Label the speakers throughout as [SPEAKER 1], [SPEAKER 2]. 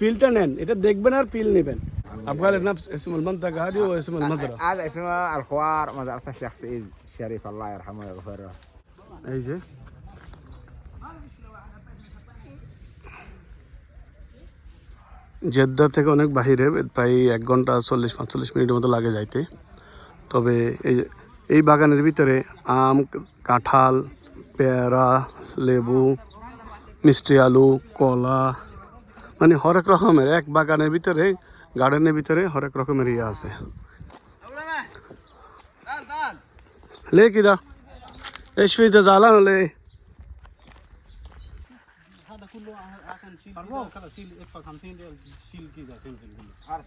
[SPEAKER 1] ফিলটা নেন এটা দেখবেন আর ফিল নেবেন ابغى نفس اسم المنطقه هذه واسم المزرعه
[SPEAKER 2] هذا اسمه الخوار مزرعة الشيخ سعيد الشريف الله يرحمه ويغفر له
[SPEAKER 1] এই যে জেদ্দা থেকে অনেক বাহিরে প্রায় এক ঘন্টা চল্লিশ পাঁচচল্লিশ মিনিটের মতো লাগে যাইতে তবে এই যে এই বাগানের ভিতরে আম কাঁঠাল পেয়ারা লেবু মিষ্টি আলু কলা মানে হরেক রকমের এক বাগানের ভিতরে গার্ডেনের ভিতরে হরেক রকমের ইয়ে আছে লে
[SPEAKER 3] কি দা এসফিতে জ্বালা হলে আর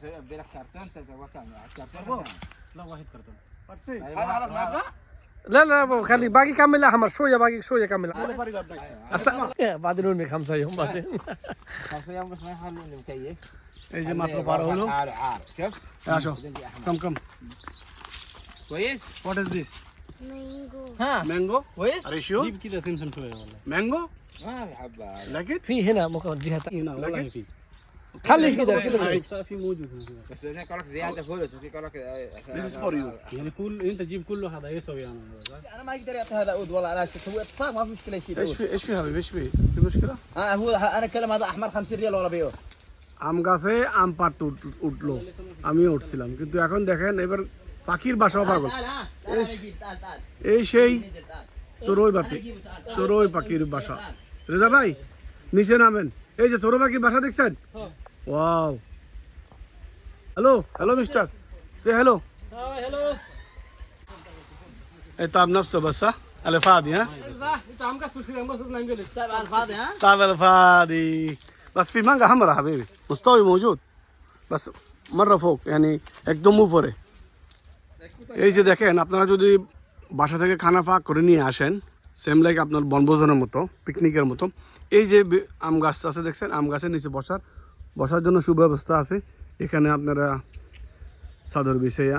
[SPEAKER 3] ल ल
[SPEAKER 1] खालि बाँकी काम
[SPEAKER 3] मिला हाम्रो सोया बाँकी सोया काम
[SPEAKER 2] मिला বাদিনুর মেঘাম চাই হম বাদে
[SPEAKER 1] এই যে মাত্র পার হলো আসো come
[SPEAKER 2] come
[SPEAKER 1] what is this
[SPEAKER 4] mango
[SPEAKER 2] ratio
[SPEAKER 1] jeep
[SPEAKER 2] की
[SPEAKER 1] तो सिंसन ম্যাঙ্গো লাইক ইট ফি হে না
[SPEAKER 2] মকা জিহাতা না
[SPEAKER 1] like
[SPEAKER 3] it هنا ممكن جهه
[SPEAKER 1] هنا والله في
[SPEAKER 3] خلي كده كده
[SPEAKER 1] في موجود هنا
[SPEAKER 2] بس انا قال لك زيادة فلوس وفي قال لك
[SPEAKER 1] This is for you يعني كل انت جيب كله هذا يسوي انا
[SPEAKER 2] انا ما اقدر اعطي هذا عود والله انا اسوي اتصال ما في مشكلة يشيل
[SPEAKER 1] ايش
[SPEAKER 2] عود
[SPEAKER 1] في ايش في حبيبي ايش في في مشكله
[SPEAKER 2] اه هو انا اتكلم هذا احمر 50 ريال ولا بيعه
[SPEAKER 1] আম গাছে আম পাট উঠলো আমিও উঠছিলাম কিন্তু এখন দেখেন এবার পাখির বাসাও পাগল
[SPEAKER 2] تعال ها تعال نجيب تعال تعال
[SPEAKER 1] এই সেই
[SPEAKER 2] ننزل تعال
[SPEAKER 1] চড়ুই পাখি
[SPEAKER 2] نجيبه تعال
[SPEAKER 1] চড়ুই পাখির বাসা রেজা ভাই নিচে নামেন এই যে চড়ুই পাখির বাসা দেখছেন wow hello hello mister say hello
[SPEAKER 3] هلو
[SPEAKER 1] এই তার নফস বাসা আলে ফাদি হ্যাঁ
[SPEAKER 3] انت عم قصر شيء عم قصر نعمل
[SPEAKER 2] طيب على الفاضي ها
[SPEAKER 1] طيب الفادي بس في مانجا حمراء حبيبي مستوي موجود بس مرة فوق يعني একদম উপরে এই যে দেখেন আপনারা যদি বাসা থেকে খানা পাক করে নিয়ে আসেন সেম লাইক আপনার বনভোজনের মতো পিকনিকের মতো এই যে বে- আম গাছ আছে দেখছেন আম গাছের নিচে বসার বসার জন্য সুব্যবস্থা আছে। এখানে আপনারা চাদর বিছাইয়া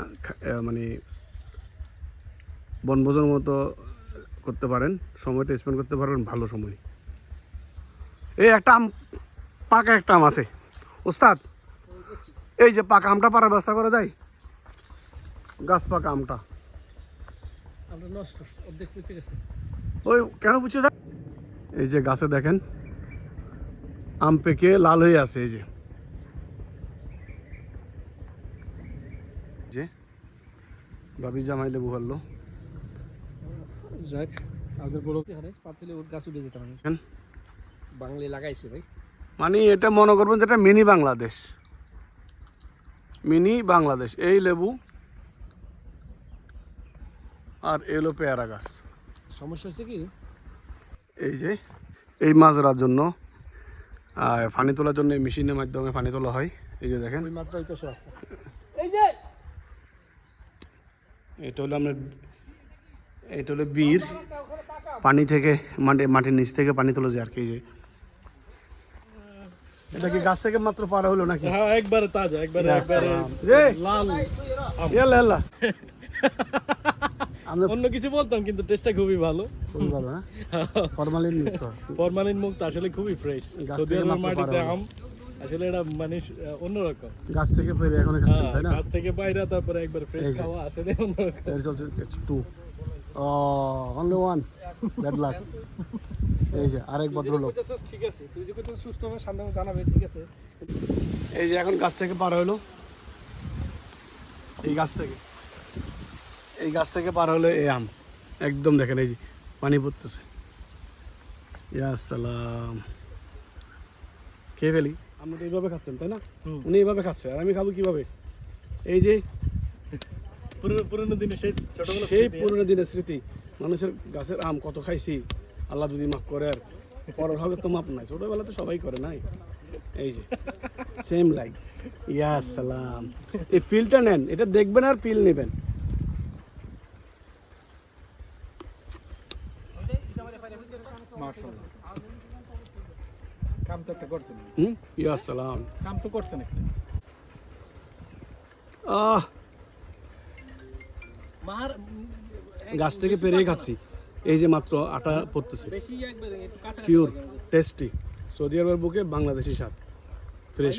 [SPEAKER 1] মানে বনভোজনের মতো করতে পারেন। সময়টা স্পেন্ড করতে পারেন ভালো সময়। এই একটা আম পাকা একটা আম আছে। ওস্তাদ এই যে পাকা আমটা পারার ব্যবস্থা করা যায়? গাছ পাকা আমটা। ওই কেন বুঝছে এই যে গাছে দেখেন আম পেকে লাল হয়ে আছে এই যে। যে ভাবি জামাই লেবু ফেলল
[SPEAKER 3] যাক বড় পাতিলে ওর গাছ উঠে যেতে পারে।
[SPEAKER 1] কেন?
[SPEAKER 3] বাংলায় লাগাইছে ভাই।
[SPEAKER 1] মানে এটা মনে করবেন যেটা মিনি বাংলাদেশ। মিনি বাংলাদেশ এই লেবু আর এলো পেয়ারা গাছ।
[SPEAKER 3] সমস্যা হচ্ছে কি?
[SPEAKER 1] এই যে এই মাছ ধরার জন্য আর পানি তোলার জন্য মেশিনের মাধ্যমে পানি তোলা হয়। এই যে দেখেন। এটা হলো আমরা এটা হলো বীর। পানি থেকে মাটি মাটির নিচ থেকে পানি তোলা যায় আর কি যে। এটা কি গাছ থেকে মাত্র পারা হলো নাকি?
[SPEAKER 3] হ্যাঁ একবারে তাজা একবারে একবারে লাল।
[SPEAKER 1] ইয়াল্লা ইয়াল্লা আমরা
[SPEAKER 3] অন্য কিছু বলতাম কিন্তু টেস্টটা খুবই ভালো।
[SPEAKER 1] খুবই ভালো হ্যাঁ? ফরমালিন মুক্ত।
[SPEAKER 3] ফরমালিন মুক্ত আসলে খুবই ফ্রেশ
[SPEAKER 1] গাছ
[SPEAKER 3] সৌদি আরবের মাটিতে আম আসলে এটা মানে অন্যরকম।
[SPEAKER 1] গাছ থেকে পেরে এখন খাচ্ছেন
[SPEAKER 3] হ্যাঁ,
[SPEAKER 1] তাই না?
[SPEAKER 3] গাছ থেকে বাইরে তারপরে একবার ফ্রেশ খাওয়া আসলে অন্যরকম।
[SPEAKER 1] এর চলছে টু ও অনলি ওয়ান ব্যাড লাক এই যে আরেক ভদ্রলোক।
[SPEAKER 3] ঠিক আছে। তুই যে কইতেছিস সুস্থ হবে সামনে জানাবে ঠিক আছে?
[SPEAKER 1] এই যে এখন গাছ থেকে পার হলো এই গাছ থেকে। এই গাছ থেকে পার হলে এই আম। একদম দেখেন এই যে পানি পড়তেছে। ইয়া সালাম। খেয়ে ফেলি। আমরা তো এইভাবে খাচ্ছেন তাই না? উনি এইভাবে খাচ্ছে আর আমি খাব কীভাবে? এই যে
[SPEAKER 3] পুরনো পুরনো দিনে সেই ছোটবেলা
[SPEAKER 1] সেই পুরনো দিনের স্মৃতি। মানুষের গাছের আম কত খাইছি। আল্লাহ যদি মাফ করে আর পরের হবে তো মাপ নাই। ছোটবেলা তো সবাই করে নাই। এই যে সেম লাইক ইয়া সালাম। এই ফিলটা নেন এটা দেখবেন আর ফিল নেবেন।
[SPEAKER 3] কাম তো একটা করছেন।
[SPEAKER 1] হুম? ইয়া সালাম
[SPEAKER 3] কাম তো করছেন একটা।
[SPEAKER 1] আহ!
[SPEAKER 3] মার
[SPEAKER 1] গাছ থেকে পেরে খাচ্ছি। এই যে মাত্র আটা পড়তেছে।
[SPEAKER 3] বেশি একবার একটু কাঁচা
[SPEAKER 1] পিওর টেস্টি সৌদি আরবের বুকে বাংলাদেশি স্বাদ। ফ্রেশ